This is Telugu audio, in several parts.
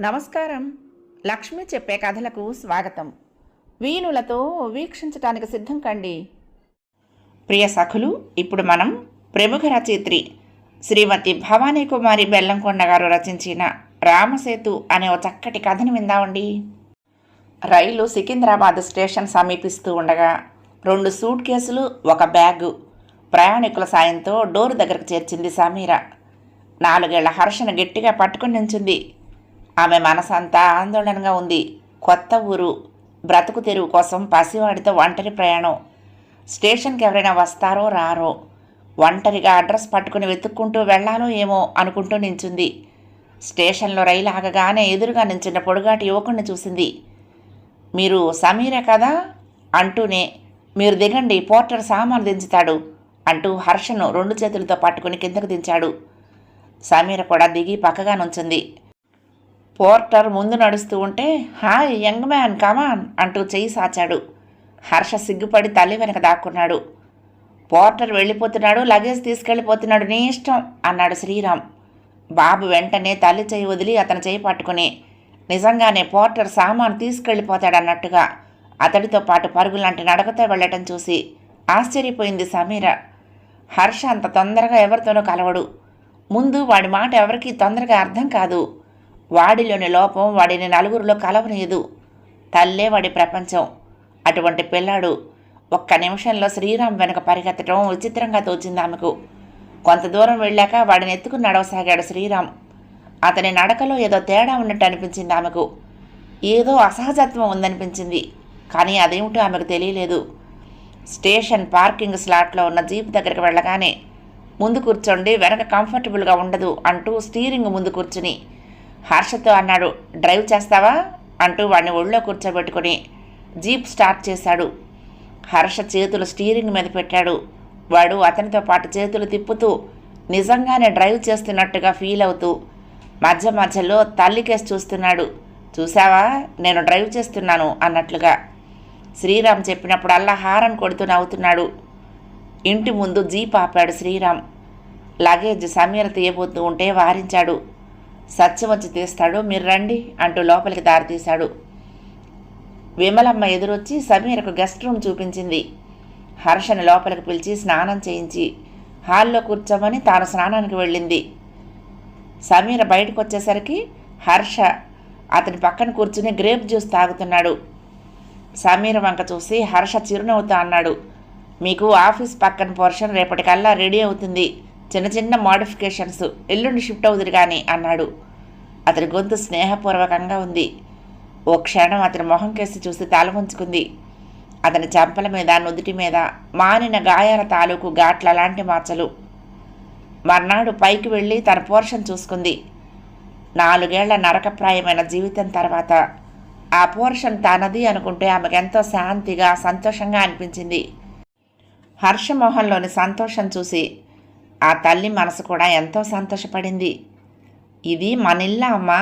నమస్కారం. లక్ష్మి చెప్పే కథలకు స్వాగతం. వీణులతో వీక్షించటానికి సిద్ధం కండి. ప్రియ సఖులు ఇప్పుడు మనం ప్రముఖ రచయిత్రి శ్రీమతి భవానీ కుమారి బెల్లంకొండ గారు రచించిన రామసేతు అనే ఓ చక్కటి కథను విందామండి. రైలు సికింద్రాబాద్ స్టేషన్ సమీపిస్తూ ఉండగా రెండు సూట్ కేసులు ఒక బ్యాగు. ప్రయాణికుల సాయంతో డోరు దగ్గరకు చేర్చింది సమీర. నాలుగేళ్ళ హర్షను గట్టిగా పట్టుకుని నించుంది. ఆమె మనసంతా ఆందోళనగా ఉంది. కొత్త ఊరు బ్రతుకు తెరువు కోసం పసివాడితో ఒంటరి ప్రయాణం. స్టేషన్కి ఎవరైనా వస్తారో రారో ఒంటరిగా అడ్రస్ పట్టుకుని వెతుక్కుంటూ వెళ్ళాలో ఏమో అనుకుంటూ నించుంది. స్టేషన్లో రైలు ఆగగానే ఎదురుగా నించున్న పొడుగాటి యువకుడిని చూసింది. మీరు సమీరే కదా? అంటూనే మీరు దిగండి పోర్టర్ సామాను దించుతాడు అంటూ హర్షను రెండు చేతులతో పట్టుకుని కిందకు దించాడు. సమీర కూడా దిగి పక్కగా నుంచుంది. పోర్టర్ ముందు నడుస్తూ ఉంటే హాయ్ యంగ్ మ్యాన్ కమాన్ అంటూ చెయ్యి సాచాడు. హర్ష సిగ్గుపడి తల్లి వెనక దాక్కున్నాడు. పోర్టర్ వెళ్ళిపోతున్నాడు లగేజ్ తీసుకెళ్ళిపోతున్నాడు నీ ఇష్టం అన్నాడు శ్రీరామ్. బాబు వెంటనే తల్లి చేయి వదిలి అతని చేయి పట్టుకుని నిజంగానే పోర్టర్ సామాను తీసుకెళ్ళిపోతాడన్నట్టుగా అతడితో పాటు పరుగులాంటి నడకతో వెళ్ళటం చూసి ఆశ్చర్యపోయింది సమీర. హర్ష అంత తొందరగా ఎవరితోనూ కలవడు. ముందు వాడి మాట ఎవరికీ తొందరగా అర్థం కాదు. వాడిలోని లోపం వాడిని నలుగురిలో కలవనీయదు. తల్లే వాడి ప్రపంచం. అటువంటి పిల్లాడు ఒక్క నిమిషంలో శ్రీరామ్ వెనక పరిగెత్తడం విచిత్రంగా తోచింది ఆమెకు. కొంత దూరం వెళ్ళాక వాడిని ఎత్తుకుని నడవసాగాడు శ్రీరామ్. అతని నడకలో ఏదో తేడా ఉన్నట్టు అనిపించింది ఆమెకు. ఏదో అసహజత్వం ఉందనిపించింది. కానీ అదేమిటో ఆమెకు తెలియలేదు. స్టేషన్ పార్కింగ్ స్లాట్లో ఉన్న జీప్ దగ్గరికి వెళ్ళగానే ముందు కూర్చోండి వెనక కంఫర్టబుల్గా ఉండదు అంటూ స్టీరింగ్ ముందు కూర్చుని హర్షతో అన్నాడు డ్రైవ్ చేస్తావా? అంటూ వాడిని ఒళ్ళో కూర్చోబెట్టుకుని జీప్ స్టార్ట్ చేశాడు. హర్ష చేతులు స్టీరింగ్ మీద పెట్టాడు. వాడు అతనితో పాటు చేతులు తిప్పుతూ నిజంగానే డ్రైవ్ చేస్తున్నట్టుగా ఫీల్ అవుతూ మధ్య మధ్యలో తల్లికేసి చూస్తున్నాడు. చూసావా నేను డ్రైవ్ చేస్తున్నాను అన్నట్లుగా. శ్రీరామ్ చెప్పినప్పుడల్లా హారన్ కొడుతూ నవ్వుతున్నాడు. ఇంటి ముందు జీప్ ఆపాడు శ్రీరామ్. లగేజ్ సమీర తీయబోతూ ఉంటే వారించాడు. సత్యం వచ్చి తీస్తాడు మీరు రండి అంటూ లోపలికి దారితీశాడు. విమలమ్మ ఎదురొచ్చి సమీరకు గెస్ట్ రూమ్ చూపించింది. హర్షని లోపలికి పిలిచి స్నానం చేయించి హాల్లో కూర్చోమని తాను స్నానానికి వెళ్ళింది. సమీర బయటకు వచ్చేసరికి హర్ష అతని పక్కన కూర్చుని గ్రేప్ జ్యూస్ తాగుతున్నాడు. సమీర వంక చూసి హర్ష చిరునవ్వుతా అన్నాడు. మీకు ఆఫీస్ పక్కన పోర్షన్ రేపటికల్లా రెడీ అవుతుంది. చిన్న చిన్న మోడిఫికేషన్స్. ఎల్లుండి షిఫ్ట్ అవుదురు కానీ అన్నాడు. అతని గొంతు స్నేహపూర్వకంగా ఉంది. ఓ క్షణం అతని మొహం కేసి చూసి తలవంచుకుంది అతని చెంపల మీద నుదుటి మీద మానిన గాయాల తాలూకు ఘాట్ల లాంటి మార్చలు. మర్నాడు పైకి వెళ్ళి తన పోర్షన్ చూసుకుంది. నాలుగేళ్ళ నరకప్రాయమైన జీవితం తర్వాత ఆ పోర్షన్ తనది అనుకుంటే ఆమెకెంతో శాంతిగా సంతోషంగా అనిపించింది. హర్షమోహన్లోని సంతోషం చూసి ఆ తల్లి మనసు కూడా ఎంతో సంతోషపడింది. ఇది మనిల్లా అమ్మా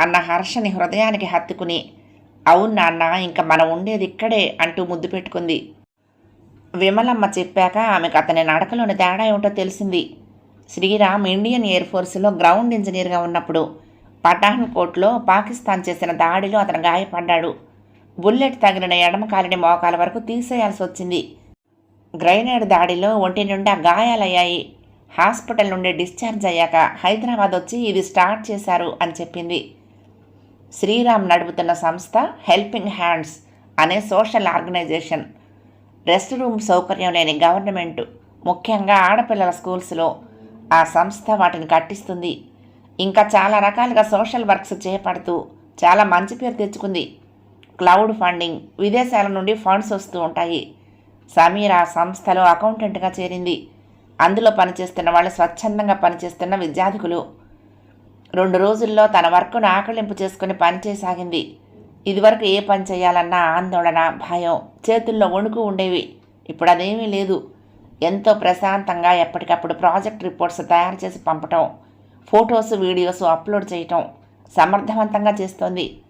అన్న హర్షని హృదయానికి హత్తుకుని అవును నాన్న ఇంకా మనం ఉండేది ఇక్కడే అంటూ ముద్దు పెట్టుకుంది. విమలమ్మ చెప్పాక ఆమెకు అతని నడకలోని తేడా ఏమిటో తెలిసింది. శ్రీరామ్ ఇండియన్ ఎయిర్ ఫోర్స్లో గ్రౌండ్ ఇంజనీర్గా ఉన్నప్పుడు పఠాన్కోట్లో పాకిస్తాన్ చేసిన దాడిలో అతను గాయపడ్డాడు. బుల్లెట్ తగిలిన ఎడమ కాలిని మోకాల వరకు తీసేయాల్సి వచ్చింది. గ్రైనేడ్ దాడిలో ఒంటి నిండా గాయాలయ్యాయి. హాస్పిటల్ నుండి డిశ్చార్జ్ అయ్యాక హైదరాబాద్ వచ్చి ఇది స్టార్ట్ చేశారు అని చెప్పింది. శ్రీరామ్ నడుపుతున్న సంస్థ హెల్పింగ్ హ్యాండ్స్ అనే సోషల్ ఆర్గనైజేషన్. రెస్ట్ రూమ్ సౌకర్యం లేని గవర్నమెంట్ ముఖ్యంగా ఆడపిల్లల స్కూల్స్లో ఆ సంస్థ వాటిని కట్టిస్తుంది. ఇంకా చాలా రకాలుగా సోషల్ వర్క్స్ చేపడుతూ చాలా మంచి పేరు తెచ్చుకుంది. క్లౌడ్ ఫండింగ్ విదేశాల నుండి ఫండ్స్ వస్తూ ఉంటాయి. సమీర ఆ సంస్థలో అకౌంటెంట్గా చేరింది. అందులో పనిచేస్తున్న వాళ్ళు స్వచ్ఛందంగా పనిచేస్తున్న విద్యార్థికులు రెండు రోజుల్లో తన వర్క్ను ఆకలింపు చేసుకుని పనిచేసాగింది ఇదివరకు ఏ పని చేయాలన్నా ఆందోళన భయం చేతుల్లో వణుకు ఉండేవి. ఇప్పుడు అదేమీ లేదు. ఎంతో ప్రశాంతంగా ఎప్పటికప్పుడు ప్రాజెక్ట్ రిపోర్ట్స్ తయారు చేసి పంపటం ఫొటోస్ వీడియోస్ అప్లోడ్ చేయటం సమర్థవంతంగా చేస్తోంది.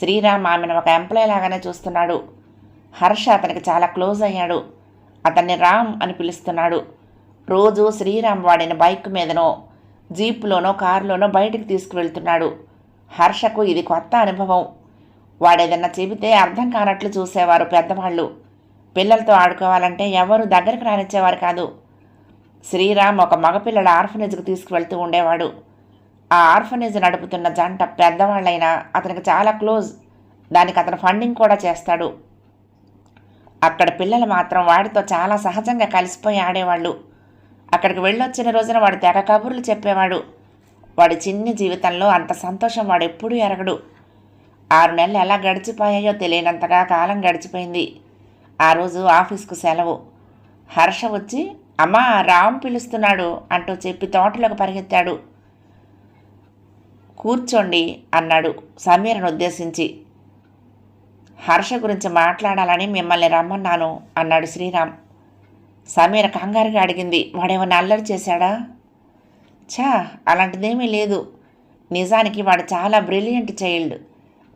శ్రీరామ్ ఆమెను ఒక ఎంప్లాయ్ లాగానే చూస్తున్నాడు. హర్ష అతనికి చాలా క్లోజ్ అయ్యాడు. అతన్ని రామ్ అని పిలుస్తున్నాడు. రోజు శ్రీరామ్ వాడిన బైక్ మీదనో జీప్లోనో కారులోనో బయటికి తీసుకువెళ్తున్నాడు. హర్షకు ఇది కొత్త అనుభవం. వాడేదన్నా చెబితే అర్థం కానట్లు చూసేవారు పెద్దవాళ్ళు. పిల్లలతో ఆడుకోవాలంటే ఎవరు దగ్గరకు రానిచ్చేవారు కాదు. శ్రీరామ్ ఒక మగపిల్లల ఆర్ఫనేజ్కి తీసుకువెళ్తూ ఉండేవాడు. ఆ ఆర్ఫనేజ్ నడుపుతున్న జంట పెద్దవాళ్ళైనా అతనికి చాలా క్లోజ్. దానికి అతను ఫండింగ్ కూడా చేస్తాడు. అక్కడ పిల్లలు మాత్రం వాడితో చాలా సహజంగా కలిసిపోయి ఆడేవాళ్ళు. అక్కడికి వెళ్ళొచ్చిన రోజున వాడు తెగ కబుర్లు చెప్పేవాడు. వాడి చిన్ని జీవితంలో అంత సంతోషం వాడు ఎప్పుడూ ఎరగడు. ఆరు నెలలు ఎలా గడిచిపోయాయో తెలియనంతగా కాలం గడిచిపోయింది. ఆ రోజు ఆఫీస్కు సెలవు. హర్ష వచ్చి అమ్మా రామ్ పిలుస్తున్నాడు అంటూ చెప్పి తోటలోకి పరిగెత్తాడు. కూర్చోండి అన్నాడు సమీరను ఉద్దేశించి. హర్ష గురించి మాట్లాడాలని మిమ్మల్ని రమ్మన్నాను అన్నాడు శ్రీరామ్. సమీర కంగారుగా అడిగింది వాడేమన్నా అల్లరి చేశాడా? ఛా అలాంటిదేమీ లేదు. నిజానికి వాడు చాలా బ్రిలియంట్ చైల్డ్.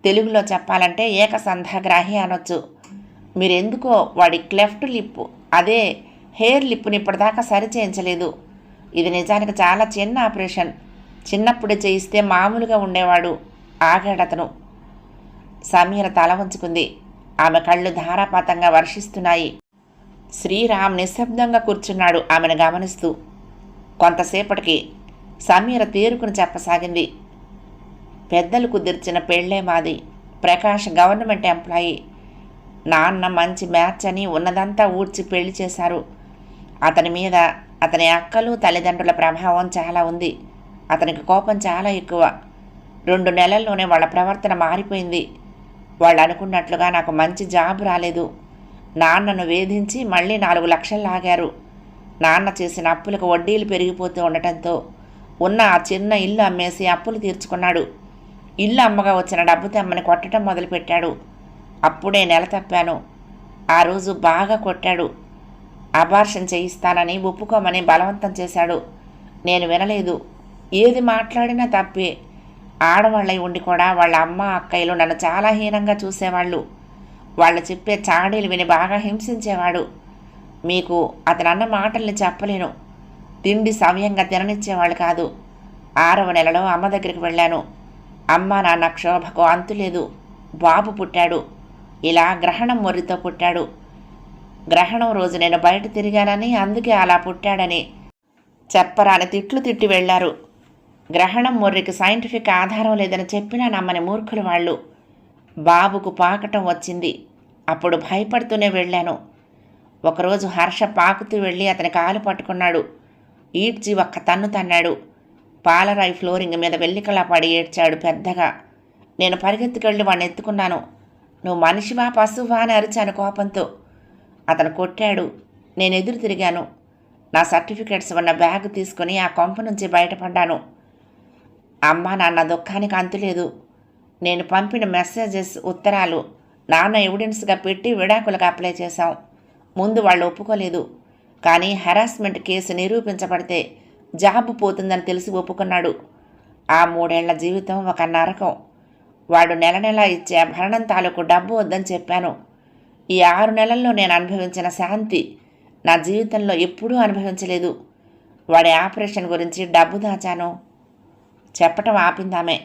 తెలుగులో చెప్పాలంటే ఏకసంధాగ్రాహి అనొచ్చు. మీరెందుకో వాడి క్లెఫ్ట్ లిప్ అదే హెయిర్ లిప్ని ఇప్పటిదాకా సరి చేయించలేదు ఇది నిజానికి చాలా చిన్న ఆపరేషన్. చిన్నప్పుడే చేయిస్తే మామూలుగా ఉండేవాడు ఆగాడతను సమీర తల ఉంచుకుంది ఆమె కళ్ళు ధారాపాతంగా వర్షిస్తున్నాయి. శ్రీరామ్ నిశ్శబ్దంగా కూర్చున్నాడు. ఆమెను గమనిస్తూ కొంతసేపటికి సమీర తేరుకుని చెప్పసాగింది. పెద్దలు కుదిర్చిన పెళ్ళే మాది. Prakash government employee. నాన్న మంచి మ్యాచ్ అని ఉన్నదంతా ఊడ్చి పెళ్ళి చేశారు. అతని మీద అతని అక్కలు తల్లిదండ్రుల ప్రభావం చాలా ఉంది. అతనికి కోపం చాలా ఎక్కువ. రెండు నెలల్లోనే వాళ్ళ ప్రవర్తన మారిపోయింది. వాళ్ళు అనుకున్నట్లుగా నాకు మంచి జాబ్ రాలేదు. నాన్నను వేధించి మళ్ళీ నాలుగు లక్షలు లాగారు. నాన్న చేసిన అప్పులకు వడ్డీలు పెరిగిపోతూ ఉండటంతో ఉన్న ఆ చిన్న ఇల్లు అమ్మేసి అప్పులు తీర్చుకున్నాడు. ఇల్లు అమ్మగా వచ్చిన డబ్బు తెమ్మని కొట్టడం మొదలుపెట్టాడు. అప్పుడే నెల తప్పాను. ఆ రోజు బాగా కొట్టాడు. అబార్షన్ చేయిస్తానని ఒప్పుకోమని బలవంతం చేశాడు. నేను వినలేదు. ఏది మాట్లాడినా తప్పే. ఆడవాళ్ళై ఉండి కూడా వాళ్ళ అమ్మ అక్కయ్యలు నన్ను చాలా హీనంగా చూసేవాళ్ళు. వాళ్ళు చెప్పే చాడీలు విని బాగా హింసించేవాడు. మీకు అతను అన్న మాటల్ని చెప్పలేను. తిండి సమయంగా తిననిచ్చేవాళ్ళు కాదు. ఆరవ నెలలో అమ్మ దగ్గరికి వెళ్ళాను. అమ్మ నాన్న క్షోభకు అంతులేదు బాబు పుట్టాడు. ఇలా గ్రహణం మొర్రితో పుట్టాడు. గ్రహణం రోజు నేను బయట తిరిగానని అందుకే అలా పుట్టాడని చెప్పరాని తిట్లు తిట్టి వెళ్ళారు. గ్రహణం మొర్రికి సైంటిఫిక్ ఆధారం లేదని చెప్పినా నమ్మని మూర్ఖులు వాళ్ళు. బాబుకు పాకటం వచ్చింది. అప్పుడు భయపడుతూనే వెళ్ళాను. ఒకరోజు హర్ష పాకుతూ వెళ్ళి అతని కాలు పట్టుకున్నాడు. ఈడ్చి ఒక్క తన్ను తన్నాడు. పాలరాయి ఫ్లోరింగ్ మీద వెల్లికలా పడి ఏడ్చాడు పెద్దగా. నేను పరిగెత్తుకెళ్ళి వాడిని ఎత్తుకున్నాను. నువ్వు మనిషివా పశువా? అని అరిచాను కోపంతో. అతను కొట్టాడు. నేను ఎదురు తిరిగాను. నా సర్టిఫికెట్స్ ఉన్న బ్యాగ్ తీసుకుని ఆ కొంప నుంచి బయటపడ్డాను. అమ్మ నాన్న దుఃఖానికి అంతులేదు. నేను పంపిన మెసేజెస్ ఉత్తరాలు నాన్న ఎవిడెన్స్గా పెట్టి విడాకులకు అప్లై చేశాం ముందు వాళ్ళు ఒప్పుకోలేదు. కానీ హెరాస్మెంట్ కేసు నిరూపించబడితే జాబ్ పోతుందని తెలిసి ఒప్పుకున్నాడు. ఆ మూడేళ్ళ జీవితం ఒక నరకం. వాడు నెల నెల ఇచ్చే భరణం తాలూకు డబ్బు వద్దని చెప్పాను. ఈ ఆరు నెలల్లో నేను అనుభవించిన శాంతి నా జీవితంలో ఎప్పుడూ అనుభవించలేదు. వాడి ఆపరేషన్ గురించి డబ్బు దాచాను. చెప్పటం ఆపిందామే.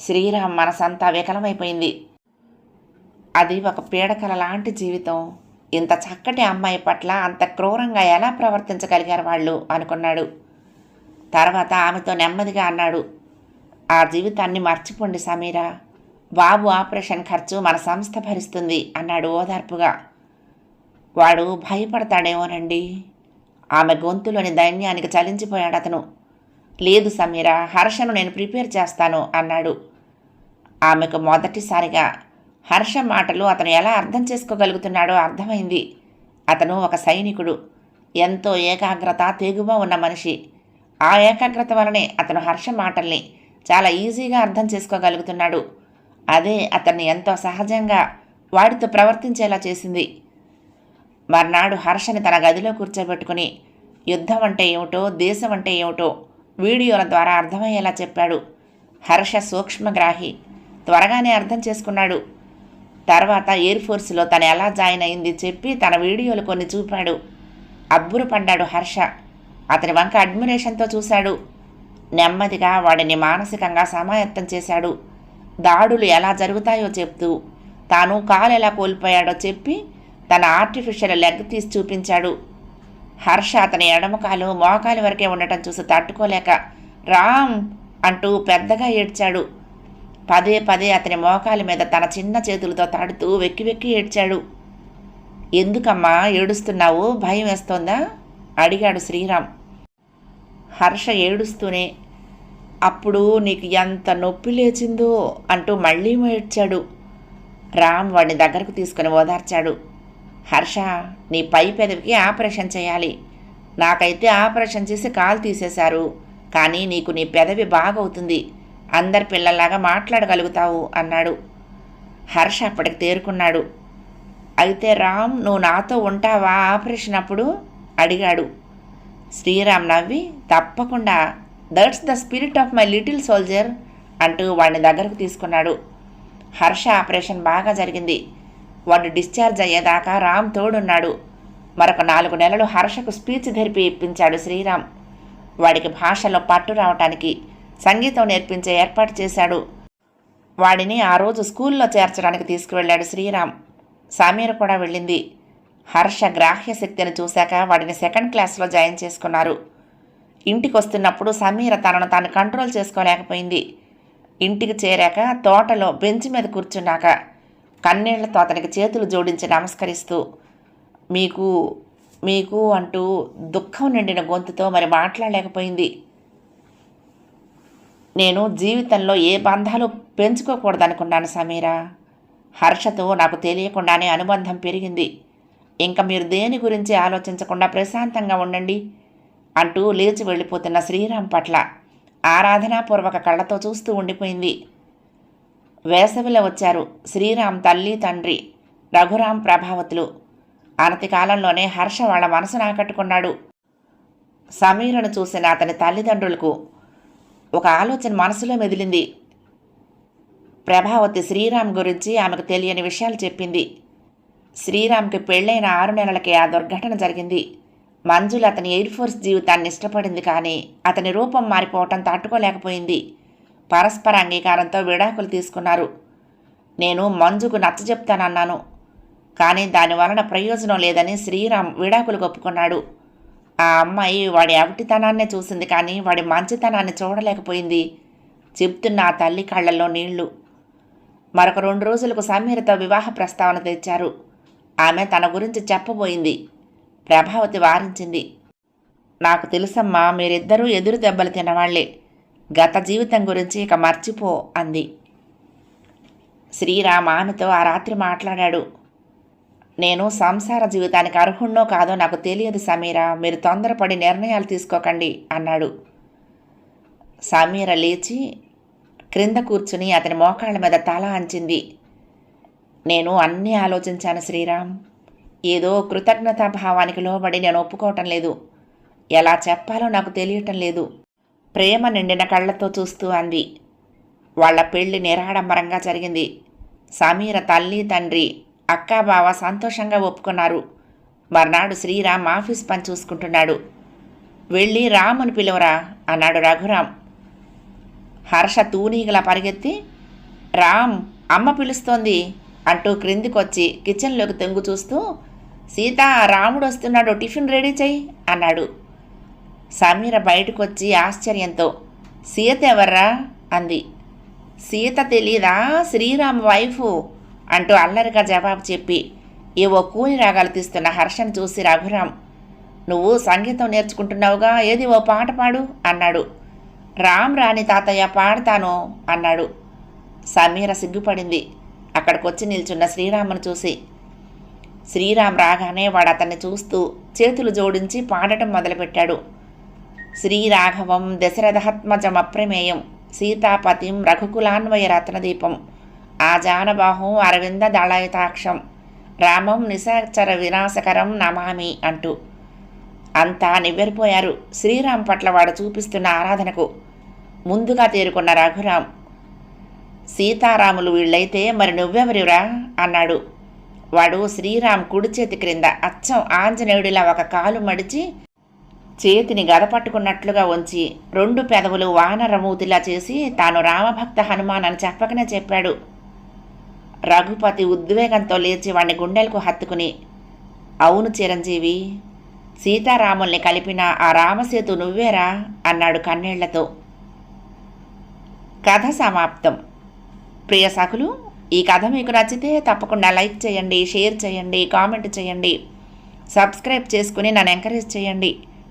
శ్రీరామ్ మనసంతా వికలమైపోయింది. అది ఒక పీడకల లాంటి జీవితం. ఇంత చక్కటి అమ్మాయి పట్ల అంత క్రూరంగా ఎలా ప్రవర్తించగలిగారు వాళ్ళు? అనుకున్నాడు. తర్వాత ఆమెతో నెమ్మదిగా అన్నాడు. ఆ జీవితాన్ని మర్చిపోండి సమీరా. బాబు ఆపరేషన్ ఖర్చు మన సంస్థ భరిస్తుంది అన్నాడు ఓదార్పుగా. వాడు భయపడతాడేమోనండి. ఆమె గొంతులోని దైన్యానికి చలించిపోయాడు అతను లేదు సమీర హర్షను నేను ప్రిపేర్ చేస్తాను అన్నాడు. ఆమెకు మొదటిసారిగా హర్ష మాటలు అతను ఎలా అర్థం చేసుకోగలుగుతున్నాడో అర్థమైంది. అతను ఒక సైనికుడు. ఎంతో ఏకాగ్రత తెగువ ఉన్న మనిషి. ఆ ఏకాగ్రత వలనే అతను హర్ష మాటల్ని చాలా ఈజీగా అర్థం చేసుకోగలుగుతున్నాడు. అదే అతన్ని ఎంతో సహజంగా వాడితో ప్రవర్తించేలా చేసింది. మర్నాడు హర్షని తన గదిలో కూర్చోబెట్టుకుని యుద్ధం అంటే ఏమిటో దేశం అంటే ఏమిటో వీడియోల ద్వారా అర్థమయ్యేలా చెప్పాడు. హర్ష సూక్ష్మగ్రాహి. త్వరగానే అర్థం చేసుకున్నాడు. తర్వాత ఎయిర్ ఫోర్స్లో తను ఎలా జాయిన్ అయింది చెప్పి తన వీడియోలు కొన్ని చూపాడు. అబ్బురపడ్డాడు హర్ష. అతని వంక అడ్మిరేషన్తో చూశాడు. నెమ్మదిగా వాడిని మానసికంగా సమాయత్తం చేశాడు. దాడులు ఎలా జరుగుతాయో చెప్తూ తాను కాలు ఎలా కోల్పోయాడో చెప్పి తన ఆర్టిఫిషియల్ లెగ్ తీసి చూపించాడు. హర్ష అతని ఎడమకాలు మోకాలి వరకే ఉండటం చూసి తట్టుకోలేక రామ్ అంటూ పెద్దగా ఏడ్చాడు. పదే పదే అతని మోకాలి మీద తన చిన్న చేతులతో తాడుతూ వెక్కి వెక్కి ఏడ్చాడు. ఎందుకమ్మా ఏడుస్తున్నావు? భయం వేస్తోందా? అడిగాడు శ్రీరామ్. హర్ష ఏడుస్తూనే అప్పుడు నీకు ఎంత నొప్పి లేచిందో అంటూ మళ్ళీ ఏడ్చాడు. రామ్ వాడిని దగ్గరకు తీసుకుని ఓదార్చాడు. హర్ష నీ పై పెదవికి ఆపరేషన్ చేయాలి. నాకైతే ఆపరేషన్ చేసి కాలు తీసేశారు. కానీ నీకు నీ పెదవి బాగవుతుంది. అందరి పిల్లల్లాగా మాట్లాడగలుగుతావు అన్నాడు. హర్ష అప్పటికి తేరుకున్నాడు. అయితే రామ్ నువ్వు నాతో ఉంటావా ఆపరేషన్ అప్పుడు? అడిగాడు. శ్రీరామ్ నవ్వి తప్పకుండా. That's the spirit of my little soldier అంటూ వాడిని దగ్గరకు తీసుకున్నాడు. హర్ష ఆపరేషన్ బాగా జరిగింది. వాడు డిశ్చార్జ్ అయ్యేదాకా రామ్ తోడున్నాడు. మరొక నాలుగు నెలలు హర్షకు స్పీచ్ ధరిపి ఇప్పించాడు శ్రీరామ్. వాడికి భాషలో పట్టు రావటానికి సంగీతం నేర్పించే ఏర్పాటు చేశాడు. వాడిని ఆ రోజు స్కూల్లో చేర్చడానికి తీసుకువెళ్ళాడు శ్రీరామ్. సమీర కూడా వెళ్ళింది. హర్ష గ్రాహ్య శక్తిని చూశాక వాడిని సెకండ్ క్లాస్లో జాయిన్ చేసుకున్నారు. ఇంటికి వస్తున్నప్పుడు సమీర తనను తాను కంట్రోల్ చేసుకోలేకపోయింది. ఇంటికి చేరాక తోటలో బెంచ్ మీద కూర్చున్నాక కన్నీళ్ళతో అతనికి చేతులు జోడించి నమస్కరిస్తూ మీకు మీకు అంటూ దుఃఖం నిండిన గొంతుతో మరి మాట్లాడలేకపోయింది. నేను జీవితంలో ఏ బంధాలు పెంచుకోకూడదనుకున్నాను సమీరా. హర్షతో నాకు తెలియకుండానే అనుబంధం పెరిగింది. ఇంకా మీరు దేని గురించి ఆలోచించకుండా ప్రశాంతంగా ఉండండి అంటూ లేచి వెళ్ళిపోతున్న శ్రీరామ్ పట్ల ఆరాధనాపూర్వక కళ్ళతో చూస్తూ ఉండిపోయింది. వేసవిలో వచ్చారు శ్రీరామ్ తల్లి తండ్రి రఘురాం ప్రభావతులు. అనతి కాలంలోనే హర్ష వాళ్ళ మనసును ఆకట్టుకున్నాడు. సమీరను చూసిన అతని తల్లిదండ్రులకు ఒక ఆలోచన మనసులో మెదిలింది. ప్రభావతి శ్రీరామ్ గురించి ఆమెకు తెలియని విషయాలు చెప్పింది. శ్రీరామ్కి పెళ్ళైన ఆరు నెలలకే ఆ దుర్ఘటన జరిగింది. మంజుల అతని ఎయిర్ ఫోర్స్ జీవితాన్ని ఇష్టపడింది కానీ అతని రూపం మారిపోవటం తట్టుకోలేకపోయింది. పరస్పర అంగీకారంతో విడాకులు తీసుకున్నారు. నేను మంజుకు నచ్చజెప్తానన్నాను కానీ దాని వలన ప్రయోజనం లేదని శ్రీరామ్ విడాకులు ఒప్పుకున్నాడు. ఆ అమ్మాయి వాడి అవిటితనాన్నే చూసింది కానీ వాడి మంచితనాన్ని చూడలేకపోయింది. చెప్తున్న ఆ తల్లి కళ్ళల్లో నీళ్ళు. మరొక రెండు రోజులకు సమీరతో వివాహ ప్రస్తావన తెచ్చారు. ఆమె తన గురించి చెప్పబోయింది. ప్రభావతి వారించింది. నాకు తెలుసమ్మా మీరిద్దరూ ఎదురు దెబ్బలు తినవాళ్ళే. గత జీవితం గురించి ఇక మర్చిపో అంది. శ్రీరామ్ ఆమెతో ఆ రాత్రి మాట్లాడాడు. నేను సంసార జీవితానికి అర్హుణ్ణో కాదో నాకు తెలియదు సమీర మీరు తొందరపడి నిర్ణయాలు తీసుకోకండి అన్నాడు. సమీర లేచి క్రింద కూర్చుని అతని మోకాళ్ళ మీద తల అంచింది. నేను అన్నీ ఆలోచించాను శ్రీరామ్. ఏదో కృతజ్ఞతా భావానికి లోబడి నేను ఒప్పుకోవటం లేదు. ఎలా చెప్పాలో నాకు తెలియటం లేదు. ప్రేమ నిండిన కళ్ళతో చూస్తూ అంది. వాళ్ళ పెళ్ళి నిరాడంబరంగా జరిగింది. సమీర తల్లి తండ్రి అక్కా బావ సంతోషంగా ఒప్పుకున్నారు. మర్నాడు శ్రీరామ్ ఆఫీస్ పని చూసుకుంటున్నాడు. వెళ్ళి రాముని పిలువరా అన్నాడు రఘురాం హర్ష తూనీగలా పరిగెత్తి రామ్ అమ్మ పిలుస్తోంది అంటూ క్రిందికొచ్చి కిచెన్లోకి తెంగు చూస్తూ సీత రాముడు వస్తున్నాడు టిఫిన్ రెడీ చేయి అన్నాడు. సమీర బయటకొచ్చి ఆశ్చర్యంతో సీత ఎవర్రా అంది. సీత తెలీదా? శ్రీరామ్ వైఫు? అంటూ అల్లరిగా జవాబు చెప్పి ఏవో కూని రాగాలు తీస్తున్న హర్షను చూసి రఘురామ్ నువ్వు సంగీతం నేర్చుకుంటున్నావుగా? ఏది ఓ పాట పాడు? అన్నాడు. రామ్ రాణి తాతయ్య పాడతాను అన్నాడు. సమీర సిగ్గుపడింది. అక్కడికొచ్చి నిల్చున్న శ్రీరామును చూసి శ్రీరామ్ రాగానే వాడు అతన్ని చూస్తూ చేతులు జోడించి పాడటం మొదలుపెట్టాడు. శ్రీరాఘవం దశరథాత్మజమప్రమేయం సీతాపతిం రఘుకులాన్వయ రత్నదీపం జానబాహం అరవింద దళాయుతాక్షం రామం నిశాచర వినాశకరం నమామి అంటూ. అంతా నివ్వెరిపోయారు. శ్రీరామ్ పట్ల వాడు చూపిస్తున్న ఆరాధనకు ముందుగా తేరుకున్న రఘురాం సీతారాములు వీళ్ళైతే మరి నువ్వెవరిరా అన్నాడు. వాడు శ్రీరామ్ కుడి చేతి క్రింద అచ్చం ఆంజనేయుడిలా ఒక కాలు మడిచి చేతిని గదపట్టుకున్నట్లుగా ఉంచి రెండు పెదవులు వానరమూతిలా చేసి తాను రామభక్త హనుమాన్ అని చెప్పకనే చెప్పాడు. రఘుపతి ఉద్వేగంతో లేచి వాడిని గుండెలకు హత్తుకుని అవును చిరంజీవి సీతారాముల్ని కలిపిన ఆ రామసేతు నువ్వేరా అన్నాడు కన్నీళ్ళతో. కథ సమాప్తం. ప్రియ సఖులు ఈ కథ మీకు నచ్చితే తప్పకుండా లైక్ చేయండి షేర్ చేయండి కామెంట్ చేయండి సబ్స్క్రైబ్ చేసుకుని నన్ను ఎంకరేజ్ చేయండి.